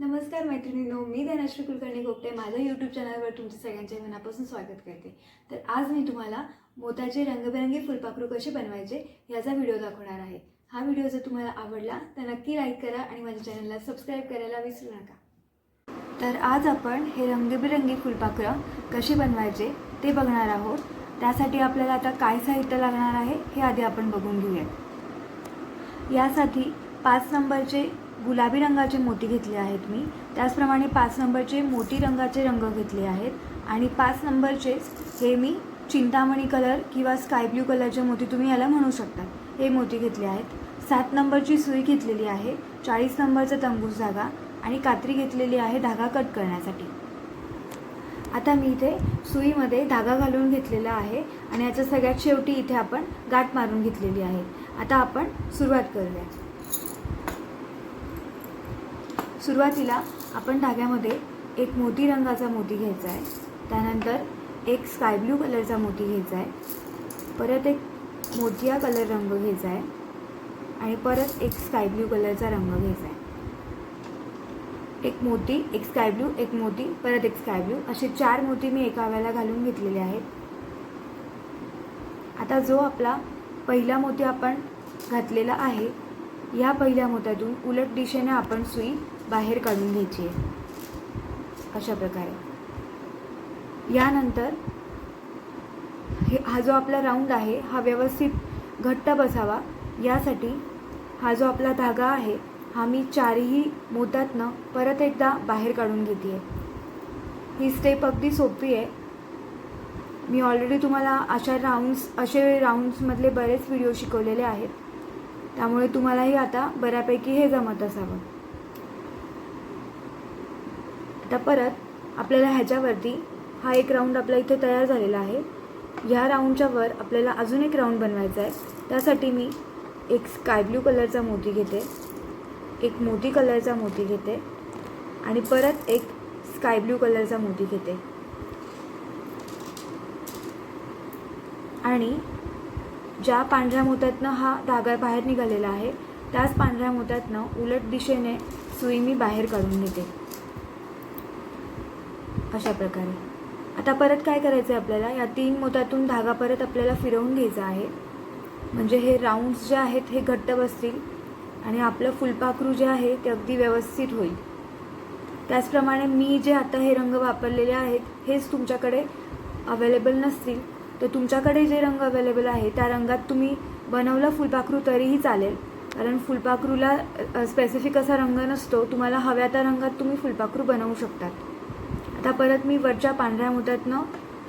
नमस्कार मैत्रिणींनो मी धनश्री कुलकर्णी गोपटे माझ्या यूट्यूब चॅनलवर तुमच्या सगळ्यांचे मनापासून स्वागत करते. तर आज मी तुम्हाला मोत्याचे रंगबेरंगी फुलपाखरू कसे बनवायचे याचा व्हिडिओ दाखवणार आहे. हा व्हिडिओ जर तुम्हाला आवडला तर नक्की लाईक करा आणि माझ्या चॅनलला सबस्क्राईब करायला विसरू नका. तर आज आपण हे रंगीबेरंगी फुलपाखरं कसे बनवायचे ते बघणार आहोत. त्यासाठी आपल्याला आता काय साहित्य लागणार आहे हे आधी आपण बघून घेऊयात. यासाठी पाच नंबरचे गुलाबी रंगाचे मोती घेतले आहेत मी. त्याचप्रमाणे पाच नंबरचे मोती रंगाचे रंग घेतले आहेत. आणि पाच नंबरचे हे मी चिंतामणी कलर किंवा स्काय ब्ल्यू कलरचे मोती तुम्ही याला म्हणू शकता. हे मोती घेतले आहेत. सात नंबरची सुई घेतलेली आहे. चाळीस नंबरचा तंबूस धागा आणि कात्री घेतलेली आहे धागा कट करण्यासाठी. आता मी इथे सुईमध्ये धागा घालून घेतलेला आहे आणि याच्या सगळ्यात शेवटी इथे आपण गाठ मारून घेतलेली आहे. आता आपण सुरुवात करूया. सुरुवातीला आपण धाग्यामध्ये एक मोती रंगाचा मोती घ्यायचा आहे. त्यानंतर एक स्काय ब्ल्यू कलरचा मोती घ्यायचा आहे. परत एक मोतिया कलर रंग घ्यायचा आहे. आणि परत एक स्काय ब्ल्यू कलरचा रंग घ्यायचा आहे. एक मोती एक स्काय ब्ल्यू एक मोती परत एक स्काय ब्ल्यू असे चार मोती मी एका वेळेला घालून घेतलेले आहेत. आता जो आपला पहिला मोती आपण घातलेला आहे या पहिल्या मोत्यातून उलट दिशेने आपण सुई बाहेर काढून घ्यायची आहे. अशा प्रकारे. यानंतर हे हा जो आपला राऊंड आहे हा व्यवस्थित घट्ट बसावा. यासाठी हा जो आपला धागा आहे हा मी चारही मोत्यातनं परत एकदा बाहेर काढून घेते आहे ही स्टेप अगदी सोपी आहे. मी ऑलरेडी तुम्हाला अशा राऊंड्स असे राऊंड्समधले बरेच व्हिडिओ शिकवलेले आहेत. त्यामुळे तुम्हालाही आता बऱ्यापैकी हे जमत असावं. आता परत आपल्याला ह्याच्यावरती हा एक राऊंड आपला इथे तयार झालेला आहे. ह्या राऊंडच्या वर आपल्याला अजून एक राऊंड बनवायचा आहे. त्यासाठी मी एक स्काय ब्ल्यू कलरचा मोती घेते. एक मोती कलरचा मोती घेते. आणि परत एक स्काय ब्ल्यू कलरचा मोती घेते. आणि ज्या पांढऱ्या मोत्यातनं हा धागा बाहेर निघालेला आहे त्याच पांढऱ्या मोत्यातनं उलट दिशेने सुई मी बाहेर काढून घेते अशा प्रकारे आता परत काय करायचं आहे आपल्याला? या तीन मोत्यातून धागा परत आपल्याला फिरवून घ्यायचा आहे. म्हणजे हे राऊंड्स जे आहेत हे घट्ट बसतील आणि आपलं फुलपाखरू जे आहे ते अगदी व्यवस्थित होईल. त्याचप्रमाणे मी जे आता हे रंग वापरलेले आहेत हेच तुमच्याकडे अवेलेबल नसतील. तर तुमच्याकडे जे रंग अवेलेबल आहे त्या रंगात तुम्ही बनवलं फुलपाखरू तरीही चालेल. कारण फुलपाखरूला स्पेसिफिक असा रंग नसतो. तुम्हाला हव्या त्या रंगात तुम्ही फुलपाखरू बनवू शकतात. आता परत मी वरच्या पांढऱ्या मोत्यातनं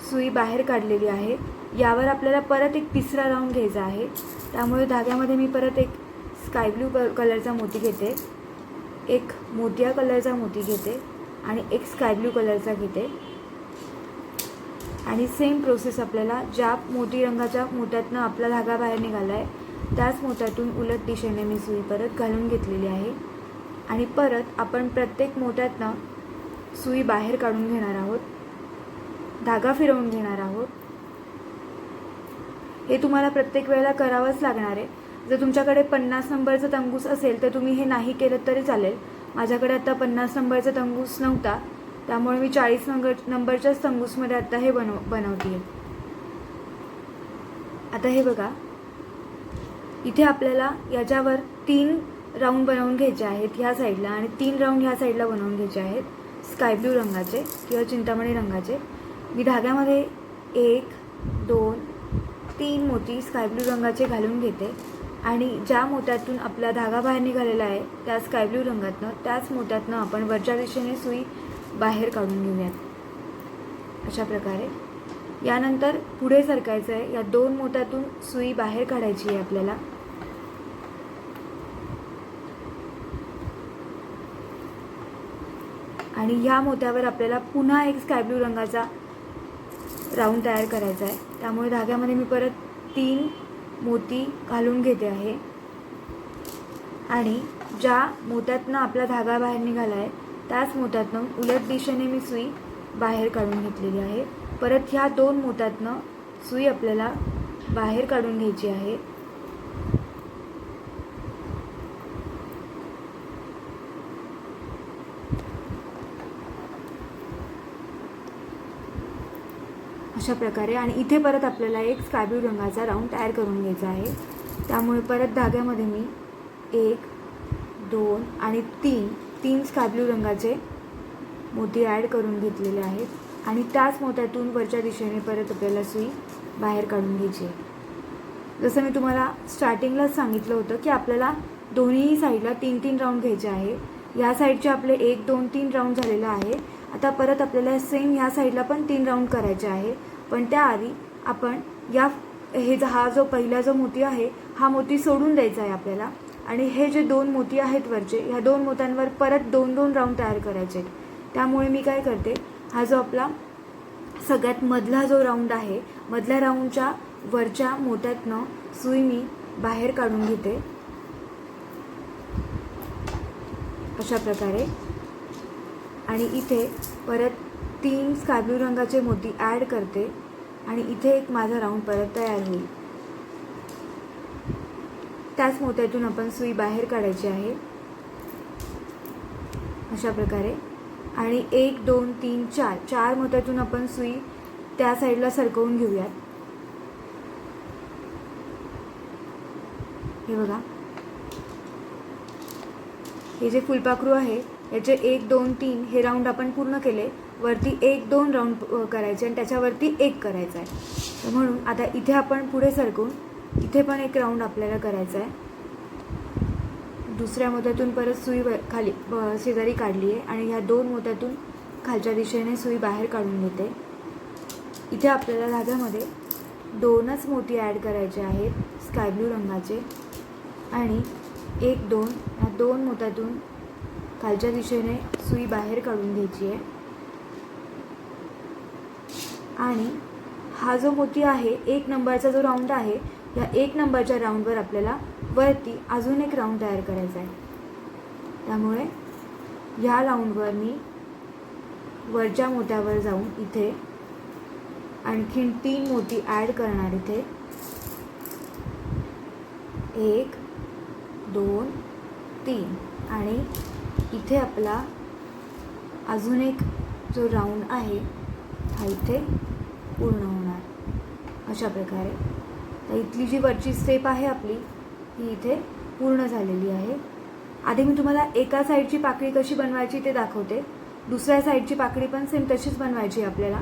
सुई बाहेर काढलेली आहे. यावर आपल्याला परत एक तिसरा राऊंड घ्यायचा आहे. त्यामुळे धाग्यामध्ये मी परत एक स्काय ब्लू क कलरचा मोती घेते. एक मोतिया कलरचा मोती घेते आणि एक स्काय ब्लू कलरचा घेते. आणि सेम प्रोसेस आपल्याला ज्या मोती रंगाच्या मोत्यातनं आपला धागा बाहेर निघाला आहे त्याच मोत्यातून उलट दिशेने मी सुई परत घालून घेतलेली आहे. आणि परत आपण प्रत्येक मोत्यातनं सुई बाहेर काढून घेणार आहोत. धागा फिरवून घेणार आहोत. हे तुम्हाला प्रत्येक वेळेला करावंच लागणार आहे. जर तुमच्याकडे पन्नास नंबरचं तंगूस असेल तर तुम्ही हे नाही केलं तरी चालेल. माझ्याकडे आता पन्नास नंबरचा तंगूस नव्हता. त्यामुळे मी चाळीस नंबर नंबरच्याच तंगूसमध्ये आता हे बनव बनवते आता हे बघा. इथे आपल्याला याच्यावर तीन राऊंड बनवून घ्यायचे आहेत ह्या साईडला आणि तीन राऊंड ह्या साईडला बनवून घ्यायचे आहेत. स्काय ब्ल्यू रंगाचे किंवा चिंतामणी रंगाचे. मी धाग्यामध्ये एक दोन तीन मोती स्काय ब्ल्यू रंगाचे घालून घेते. आणि ज्या मोत्यातून आपला धागा बाहेर निघालेला आहे त्या स्काय ब्ल्यू रंगातनं त्याच मोत्यातनं आपण वरच्या दिशेने सुई बाहेर काढून घेऊयात. अशा प्रकारे. यानंतर पुढे सरकायचं आहे या दोन मोत्यातून सुई बाहेर काढायची आहे आपल्याला. आणि ह्या मोत्यावर आपल्याला पुन्हा एक स्काय ब्लू रंगाचा राऊंड तयार करायचा आहे. त्यामुळे धाग्यामध्ये मी परत तीन मोती घालून घेते आहे. आणि ज्या मोत्यातनं आपला धागा बाहेर निघाला आहे त्याच मोत्यातनं उलट दिशेने मी सुई बाहेर काढून घेतलेली आहे. परत ह्या दोन मोत्यातनं सुई आपल्याला बाहेर काढून घ्यायची आहे. अशा प्रकारे आणि इथे परत आपल्याला एक स्कायब्लू रंगाचा राऊंड तयार करून घ्यायचा आहे. त्यामुळे परत धाग्यामध्ये मी एक दोन आणि तीन तीन स्कायब्लू रंगाचे मोती ॲड करून घेतलेले आहेत. आणि त्याच मोत्यातून वरच्या दिशेने परत आपल्याला सुई बाहेर काढून घ्यायची आहे. जसं मी तुम्हाला स्टार्टिंगलाच सांगितलं होतं की आपल्याला दोन्ही साईडला तीन तीन राऊंड घ्यायचे आहे. या साईडचे आपले एक दोन तीन राऊंड झालेलं आहे. आता परत आपल्याला सेम या साईडला पण तीन राऊंड करायचे आहे. पण त्याआधी आपण या हे हा जो पहिला जो मोती आहे हा मोती सोडून द्यायचा आहे आपल्याला. आणि हे जे दोन मोती आहेत वरचे ह्या दोन मोत्यांवर परत दोन दोन राऊंड तयार करायचे आहेत. त्यामुळे मी काय करते हा जो आपला सगळ्यात मधला जो राऊंड आहे मधल्या राऊंडच्या वरच्या मोत्यातनं सुई मी बाहेर काढून घेते. अशा प्रकारे आणि इथे परत तीन स्कायब्लू रंगाचे मोती ॲड करते. आणि इथे एक माझा राऊंड परत तयार होईल. त्याच मोत्यातून आपण सुई बाहेर काढायची आहे. अशा प्रकारे आणि एक दोन तीन चार चार मोत्यातून आपण सुई त्या साईडला सरकवून घेऊयात. हे बघा. हे जे फुलपाखरू आहे याचे एक दोन तीन हे राऊंड आपण पूर्ण केले. वरती एक दोन राऊंड करायचे आणि त्याच्यावरती एक करायचा आहे. तर म्हणून आता इथे आपण पुढे सरकून इथे पण एक राऊंड आपल्याला करायचा आहे. दुसऱ्या मोत्यातून परत सुई खाली शेजारी काढली आहे आणि ह्या दोन मोत्यातून खालच्या दिशेने सुई बाहेर काढून घेते. इथे आपल्याला धाग्यामध्ये दोनच मोती ॲड करायचे आहेत स्काय ब्लू रंगाचे आणि एक दोन ह्या दोन मोत्यातून खालच्या दिशेने सुई बाहेर काढून घ्यायची आहे. आणि हा जो मोती आहे एक नंबरचा जो राऊंड आहे या एक नंबरच्या राऊंडवर आपल्याला वरती अजून एक राऊंड तयार करायचा आहे. त्यामुळे ह्या राऊंडवर मी वरच्या मोत्यावर जाऊन इथे आणखीन तीन मोती ॲड करणार इथे. एक दोन तीन. आणि इथे आपला अजून एक जो राऊंड आहे हा इथे पूर्ण होणार. अशा प्रकारे. तर इथली जी वरची स्टेप आहे आपली ही इथे पूर्ण झालेली आहे. आधी मी तुम्हाला एका साईडची पाकळी कशी बनवायची ते दाखवते. दुसऱ्या साईडची पाकळी पण सेम तशीच बनवायची आहे आपल्याला.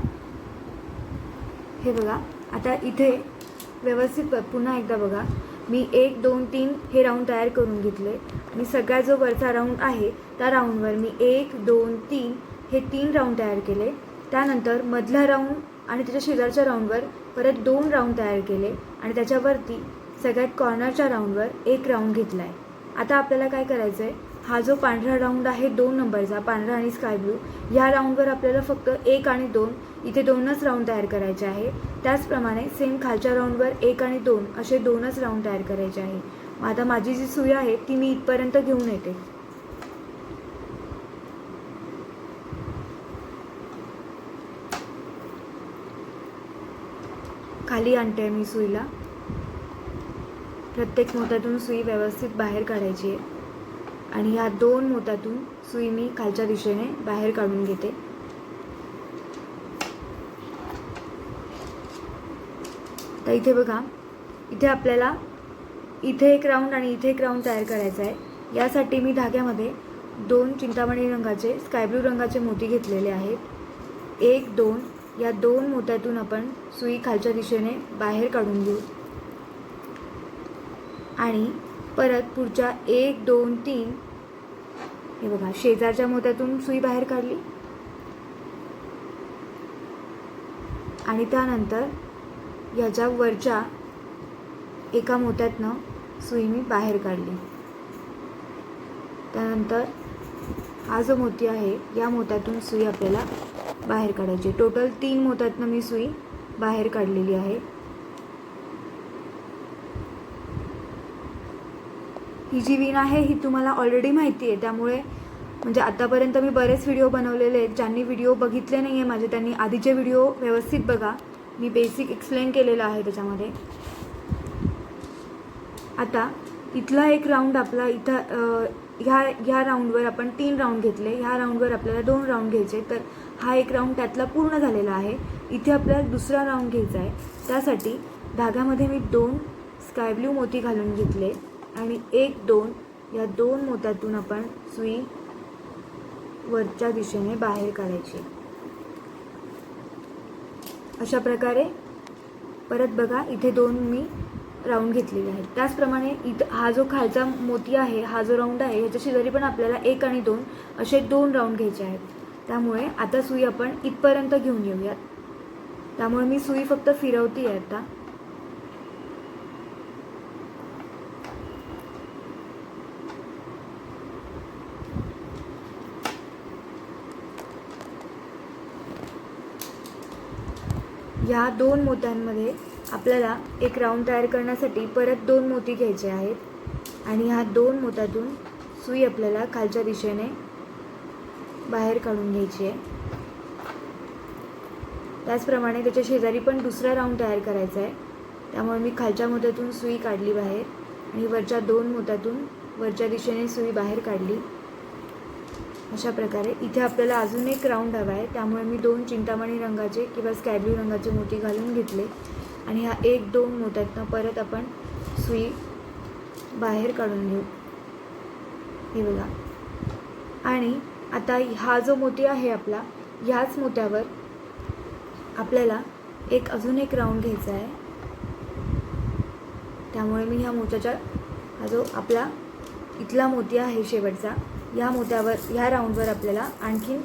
हे बघा. आता इथे व्यवस्थित पुन्हा एकदा बघा. मी एक दोन तीन हे राऊंड तयार करून घेतले. मी सगळा जो वरचा राऊंड आहे त्या राऊंडवर मी एक दोन तीन हे तीन राऊंड तयार केले. त्यानंतर मधला राऊंड आणि त्याच्या शेजारच्या राऊंडवर परत दोन राऊंड तयार केले आणि त्याच्यावरती सगळ्यात कॉर्नरच्या राऊंडवर एक राऊंड घेतला आहे आता आपल्याला काय करायचं आहे हा जो पांढरा राऊंड आहे दोन नंबरचा पांढरा आणि स्काय ब्लू ह्या राऊंडवर आपल्याला फक्त एक आणि दोन इथे दोनच राऊंड तयार करायचे आहे. त्याचप्रमाणे सेम खालच्या राऊंडवर एक आणि दोन असे दोनच राऊंड तयार करायचे आहे. मग आता माझी जी सुई आहे ती मी इथपर्यंत घेऊन येते. खाली आणते मी सुईला. प्रत्येक मोत्यातून सुई व्यवस्थित बाहेर काढायची आहे. आणि ह्या दोन मोत्यातून सुई मी खालच्या दिशेने बाहेर काढून घेते. तर इथे बघा इथे आपल्याला इथे एक राऊंड आणि इथे एक राऊंड तयार करायचा आहे. यासाठी मी धाग्यामध्ये दोन चिंतामणी रंगाचे स्काय ब्लू रंगाचे मोती घेतलेले आहेत. एक दोन या दोन मोत्यातून आपण सुई खालच्या दिशेने बाहेर काढून घेऊ. आणि परत पुढच्या एक दोन तीन. हे बघा शेजारच्या मोत्यातून सुई बाहेर काढली. आणि त्यानंतर ह्याच्या वरच्या एका मोत्यातनं सुई मी बाहेर काढली. त्यानंतर हा जो मोती आहे या मोत्यातून सुई आपल्याला बाहेर काढायची. टोटल तीन मोत्यातनं मी सुई बाहेर काढलेली आहे. ही जी विण आहे ही तुम्हाला ऑलरेडी माहिती आहे. त्यामुळे म्हणजे आतापर्यंत मी बरेच व्हिडिओ बनवलेले आहेत. ज्यांनी व्हिडिओ बघितले नाही आहे माझे त्यांनी आधीचे व्हिडिओ व्यवस्थित बघा. मी बेसिक एक्सप्लेन केलेलं आहे त्याच्यामध्ये. आता इथला एक राऊंड आपला इथं ह्या ह्या राऊंडवर आपण तीन राऊंड घेतले. ह्या राऊंडवर आपल्याला दोन राऊंड घ्यायचे तर हा एक राऊंड त्यातला पूर्ण झालेला आहे. इथे आपल्याला दुसरा राऊंड घ्यायचा आहे. त्यासाठी धाग्यामध्ये मी दोन स्काय ब्ल्यू मोती घालून घेतले. आणि एक दोन या दोन मोत्यातून आपण सुई वरच्या दिशेने बाहेर काढायची. अशा प्रकारे परत बघा इथे दोन मी राऊंड घेतलेले आहेत. त्याचप्रमाणे इथं हा जो खालचा मोती आहे हा जो राऊंड आहे ह्याच्या शेजारी पण आपल्याला एक आणि दोन असे दोन राऊंड घ्यायचे आहेत. त्यामुळे आता सुई आपण इथपर्यंत घेऊन येऊयात. त्यामुळे मी सुई फक्त फिरवती आहे आता. ह्या दोन मोत्यांमध्ये आपल्याला एक राऊंड तयार करण्यासाठी परत दोन मोती घ्यायचे आहेत. आणि ह्या दोन मोत्यातून सुई आपल्याला खालच्या दिशेने बाहेर काढून घ्यायची आहे. त्याचप्रमाणे त्याच्या शेजारी पण दुसरा राऊंड तयार करायचा आहे. त्यामुळे मी खालच्या मोत्यातून सुई काढली बाहेर आणि वरच्या दोन मोत्यातून वरच्या दिशेने सुई बाहेर काढली. अशा प्रकारे. इथे आपल्याला अजून एक राऊंड हवा आहे. त्यामुळे मी दोन चिंतामणी रंगाचे किंवा स्काय ब्लू रंगाचे मोती घालून घेतले. आणि ह्या एक दोन मोत्यातनं परत आपण सुई बाहेर काढून घेऊ. हे बघा. आणि आता हा जो मोती आहे आपला ह्याच मोत्यावर आपल्याला एक अजून एक राऊंड घ्यायचा आहे. त्यामुळे मी ह्या मोत्याच्या हा जो आपला इथला मोती आहे शेवटचा या मोत्यावर ह्या राऊंडवर आपल्याला आणखीन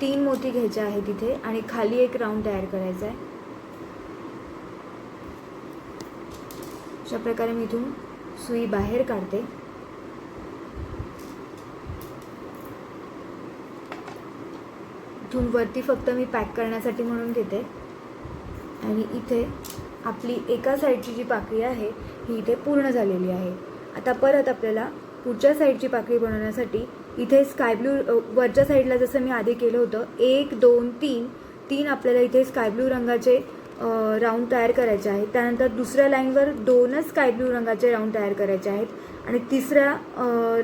तीन मोती घ्यायचे आहेत तिथे आणि खाली एक राऊंड तयार करायचा आहे अशा प्रकारे मी इथून सुई बाहेर काढते. इथून वरती फक्त मी पॅक करण्यासाठी म्हणून घेते. आणि इथे आपली एका साईडची जी पाकळी आहे ही इथे पूर्ण झालेली आहे. आता परत आपल्याला पुढच्या साईडची पाकळी बनवण्यासाठी इथे स्काय ब्लू वरच्या साईडला जसं मी आधी केलं होतं एक दोन तीन तीन आपल्याला इथे स्काय ब्लू रंगाचे राऊंड तयार करायचे आहेत. त्यानंतर दुसऱ्या लाईनवर दोनच स्काय ब्लू रंगाचे राऊंड तयार करायचे आहेत. आणि तिसऱ्या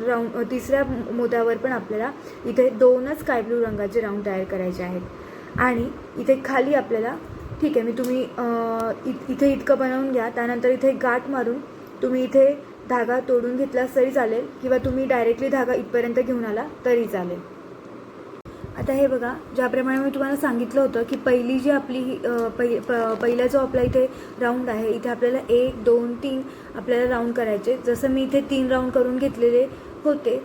राऊंड तिसऱ्या मोत्यावर पण आपल्याला इथे दोनच स्काय ब्लू रंगाचे राऊंड तयार करायचे आहेत. आणि इथे खाली आपल्याला ठीक आहे मी तुम्ही इ इथे इतकं बनवून घ्या. त्यानंतर इथे गाठ मारून तुम्ही इथे धागा तोडून घेतलास तरी चालेल किंवा तुम्ही डायरेक्टली धागा इथपर्यंत घेऊन आला तरी चालेल. आता हे बघा ज्याप्रमाणे मी तुम्हाला सांगितलं होतं की पहिली जी आपली ही, पहि प पहिला जो आपला इथे राऊंड आहे इथे आपल्याला एक दोन तीन आपल्याला राऊंड करायचे. जसं मी इथे तीन राऊंड करून घेतलेले होते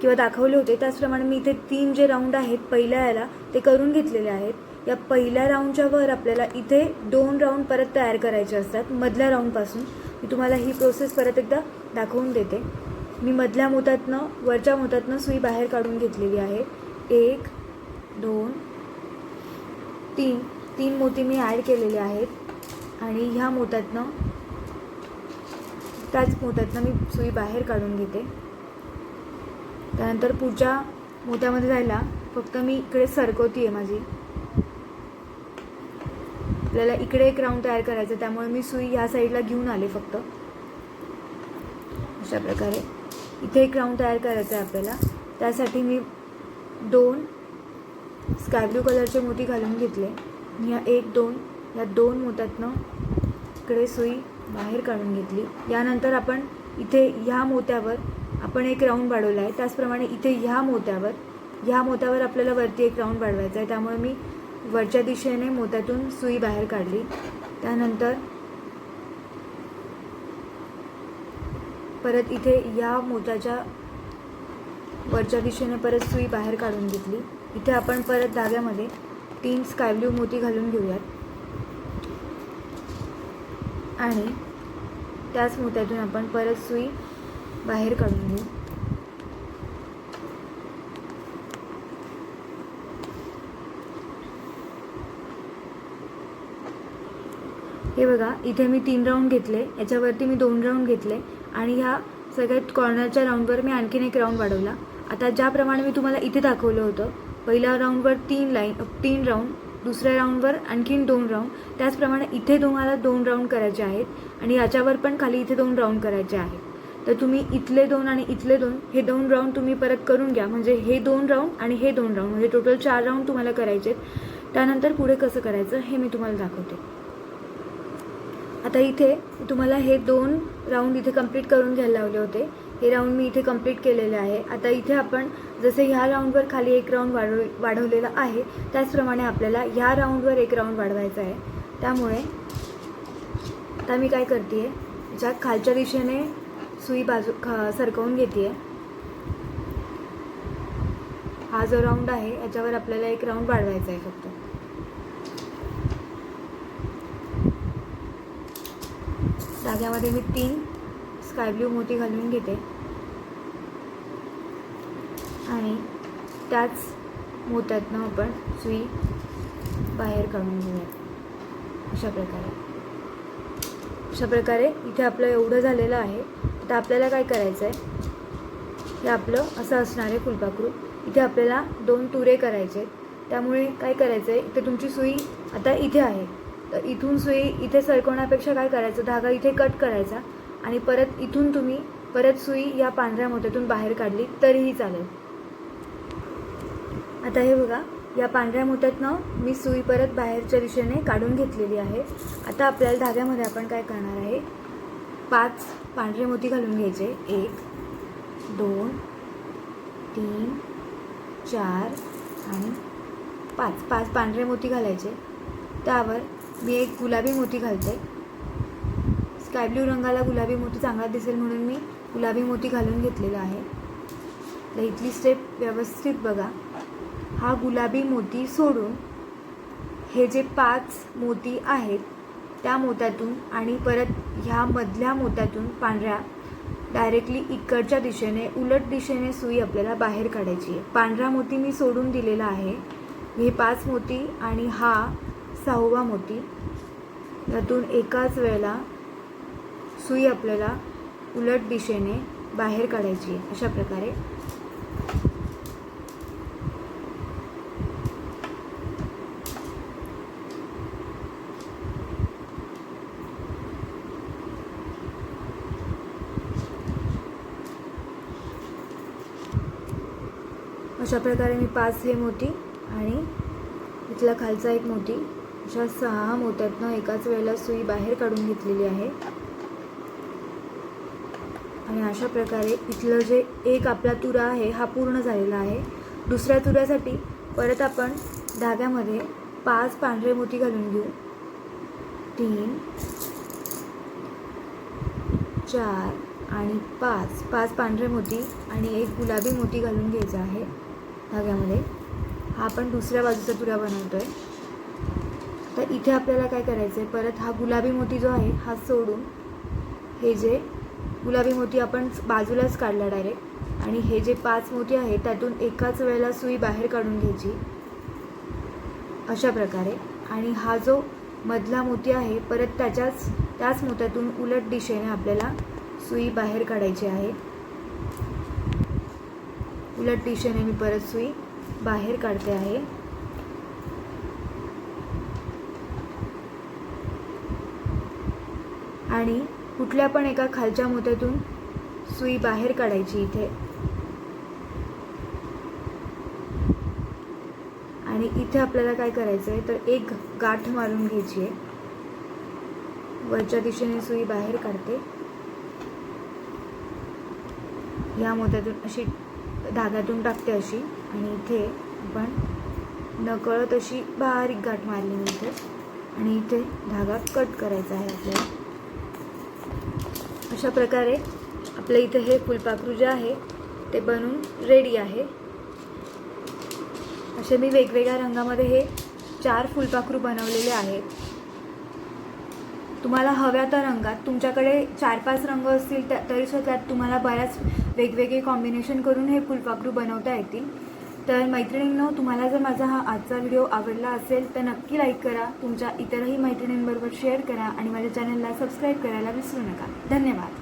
किंवा दाखवले होते त्याचप्रमाणे मी इथे तीन जे राऊंड आहेत पहिल्या याला ते करून घेतलेले आहेत. या पहिल्या राऊंडच्या वर आपल्याला इथे दोन राऊंड परत तयार करायचे असतात मधल्या राऊंडपासून मी तुम्हाला ही प्रोसेस परत एकदा दाखवून देते. मी मधल्या मोतातनं वरच्या मोतातनं सुई बाहेर काढून घेतलेली आहे. एक दोन तीन. तीन मोती मी ॲड केलेले आहेत. आणि ह्या मोतातनं त्याच मोत्यातनं मी सुई बाहेर काढून घेते. त्यानंतर पुढच्या मोत्यामध्ये जायला फक्त मी इकडे सरकवती आहे माझी. आपल्याला इकडे एक राऊंड तयार करायचं त्यामुळे मी सुई ह्या साईडला घेऊन आले फक्त. अशा प्रकारे. इथे एक राऊंड तयार करायचं आहे आपल्याला. त्यासाठी मी दोन स्काय ब्लू कलरचे मोती घालून घेतले. ह्या एक दोन या दोन मोत्यातनं इकडे सुई बाहेर काढून घेतली. यानंतर आपण इथे ह्या मोत्यावर आपण एक राऊंड वाढवला आहे. त्याचप्रमाणे इथे ह्या मोत्यावर ह्या मोत्यावर आपल्याला वरती एक राऊंड वाढवायचा आहे. त्यामुळे मी वरच्या दिशेने मोत्यातून सुई बाहेर काढली. त्यानंतर परत इथे या मोत्याच्या वरच्या दिशेने परत सुई बाहेर काढून घेतली. इथे आपण परत धाग्यामध्ये तीन स्कायब्ल्यू मोती घालून घेऊयात. आणि त्याच मोत्यातून आपण परत सुई बाहेर काढून घेऊ. हे बघा इथे मी तीन राऊंड घेतले याच्यावरती मी दोन राऊंड घेतले आणि ह्या सगळ्यात कॉर्नरच्या राऊंडवर मी आणखीन एक राऊंड वाढवला. आता ज्याप्रमाणे मी तुम्हाला इथे दाखवलं होतं पहिल्या राऊंडवर तीन लाईन तीन राऊंड दुसऱ्या राऊंडवर आणखीन दोन राऊंड त्याचप्रमाणे इथे तुम्हाला दोन राऊंड करायचे आहेत आणि याच्यावर पण खाली इथे दोन राऊंड करायचे आहेत. तर तुम्ही इथले दोन आणि इथले दोन हे दोन राऊंड तुम्ही परत करून घ्या म्हणजे हे दोन राऊंड आणि हे दोन राऊंड म्हणजे टोटल चार राऊंड तुम्हाला करायचे आहेत. त्यानंतर पुढे कसं करायचं हे मी तुम्हाला दाखवते. आता इथे तुम्हाला हे दोन राऊंड इथे कंप्लीट करून घ्यायला लावले होते. हे राऊंड मी इथे कंप्लीट केलेले आहे. आता इथे आपण जसे ह्या राऊंडवर खाली एक राऊंड वाढव वाढवलेला आहे त्याचप्रमाणे आपल्याला ह्या राऊंडवर एक राऊंड वाढवायचा आहे. त्यामुळे आता मी काय करते आहे ज्या खालच्या दिशेने सुई बाजू खा सरकवून घेते हा जो राऊंड आहे याच्यावर आपल्याला एक राऊंड वाढवायचा आहे फक्त. धाग्यामध्ये मी तीन स्काय ब्ल्यू मोती घालून घेते. आणि त्याच मोत्यातनं आपण सुई बाहेर काढून घेऊया. अशा प्रकारे. अशा प्रकारे इथे आपलं एवढं झालेलं आहे. आता आपल्याला काय करायचं आहे हे आपलं असं असणार आहे फुलपाखरू. इथे आपल्याला दोन तुरे करायचे त्यामुळे काय करायचं आहे इथे तुमची सुई आता इथे आहे. तर इथून सुई इथे सरकवण्यापेक्षा काय करायचं? धागा इथे कट करायचा आणि परत इथून तुम्ही परत सुई या पांढऱ्या मोत्यातून बाहेर काढली तरीही चालेल. आता हे बघा या पांढऱ्या मोत्यातनं मी सुई परत बाहेरच्या दिशेने काढून घेतलेली आहे. आता आपल्याला धाग्यामध्ये आपण काय करणार आहे? पाच पांढरे मोती घालून घ्यायचे. एक दोन तीन चार आणि पाच. पाच पांढरे मोती घालायचे. त्यावर मी एक गुलाबी मोती घालते. स्काय ब्ल्यू रंगाला गुलाबी मोती चांगला दिसेल म्हणून मी गुलाबी मोती घालून घेतलेला आहे. तर इथली स्टेप व्यवस्थित बघा. हा गुलाबी मोती सोडून हे जे पाच मोती आहेत त्या मोत्यातून आणि परत ह्या मधल्या मोत्यातून पांढऱ्या डायरेक्टली इकडच्या दिशेने उलट दिशेने सुई आपल्याला बाहेर काढायची आहे. पांढरा मोती मी सोडून दिलेला आहे. हे पाच मोती आणि हा सहावा मोती. यातून एकाच वेळेला सुई आपल्याला उलट दिशेने बाहेर काढायची आहे. अशा प्रकारे. अशा प्रकारे मी पाच हे मोती आणि इथला खालचा एक मोती. अशा सहा मोत्यातनं एकाच वेळेला सुई बाहेर काढून घेतलेली आहे. आणि अशा प्रकारे इथलं जे एक आपला तुरा आहे हा पूर्ण झालेला आहे. दुसऱ्या तुऱ्यासाठी परत आपण धाग्यामध्ये पाच पांढरे मोती घालून घेऊ. तीन चार आणि पाच. पाच पांढरे मोती आणि एक गुलाबी मोती घालून घ्यायचा आहे धाग्यामध्ये. हा आपण दुसऱ्या बाजूचा तुरा बनवतो आहे तर इथे आपल्याला काय करायचं आहे परत हा गुलाबी मोती जो आहे हा सोडून हे जे गुलाबी मोती आपण बाजूलाच काढला डायरेक्ट आणि हे जे पाच मोती आहे त्यातून एकाच वेळेला सुई बाहेर काढून घ्यायची. अशा प्रकारे. आणि हा जो मधला मोती आहे परत त्याच्याच त्याच मोत्यातून उलट दिशेने आपल्याला सुई बाहेर काढायची आहे. उलट दिशेने मी परत सुई बाहेर काढते आहे. आणि कुठल्या पण एका खालच्या मोत्यातून सुई बाहेर काढायची इथे. आणि इथे आपल्याला काय करायचं आहे तर एक गाठ मारून घ्यायची आहे वरच्या दिशेने सुई बाहेर काढते. या मोत्यातून अशी धाग्यातून टाकते अशी. आणि इथे आपण नकळत अशी बारीक गाठ मारली मिळते इथे. आणि इथे धागा कट करायचा आहे आपल्याला. अशा प्रकारे आपलं इथे हे फुलपाखरू जे आहे ते बनून रेडी आहे. असे मी वेगवेगळ्या रंगामध्ये हे चार फुलपाखरू बनवलेले आहेत. तुम्हाला हव्या त्या रंगात तुमच्याकडे चार पाच रंग असतील त्या तरीसुद्धा त्यात तुम्हाला बऱ्याच वेगवेगळे कॉम्बिनेशन करून हे फुलपाखरू बनवता येतील. तर मैत्रिणींनो तुम्हाला जर माझा हा आजचा व्हिडिओ आवडला असेल तर नक्की लाईक करा. तुमच्या इतरही मैत्रिणींबरोबर शेअर करा आणि माझ्या चॅनलला सबस्क्राईब करायला विसरू नका. धन्यवाद.